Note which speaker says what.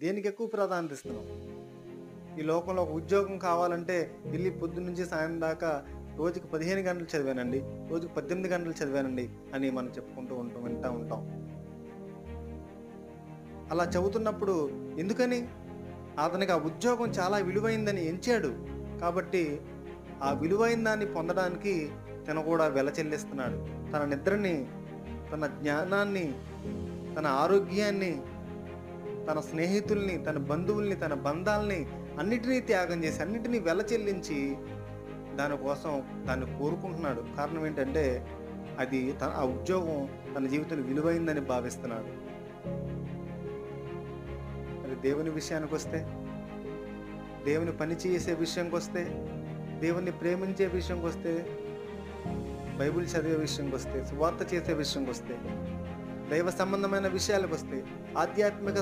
Speaker 1: దేనికి ఎక్కువ ప్రాధాన్యత ఇస్తున్నాం ఈ లోకంలో ఒక ఉద్యోగం కావాలంటే వెళ్ళి పొద్దు నుంచి సాయం దాకా రోజుకి పదిహేను గంటలు చదివానండి. రోజుకి పద్దెనిమిది గంటలు చదివానండి అని మనం చెప్పుకుంటూ ఉంటాం వింటూ ఉంటాం. అలా చదువుతున్నప్పుడు ఎందుకని? అతనికి ఆ ఉద్యోగం చాలా విలువైందని ఎంచాడు. కాబట్టి ఆ విలువైన దాన్ని పొందడానికి తను కూడా వెల చెల్లిస్తున్నాడు. తన నిద్రని తన జ్ఞానాన్ని తన ఆరోగ్యాన్ని తన స్నేహితుల్ని తన బంధువుల్ని తన బంధాల్ని అన్నిటినీ త్యాగం చేసి అన్నిటినీ వెల చెల్లించి దానికోసం దాన్ని కోరుకుంటున్నాడు. కారణం ఏంటంటే అది తన ఆ ఉద్యోగం తన జీవితం విలువైందని భావిస్తున్నాడు. మరి దేవుని విషయానికి వస్తే దేవుని పని చేసే విషయంకి వస్తే దేవుణ్ణి ప్రేమించే విషయంకి వస్తే బైబిల్ చదివే విషయంకి వస్తే సువార్త చేసే విషయంకి వస్తే దైవ సంబంధమైన విషయాలకు వస్తే ఆధ్యాత్మిక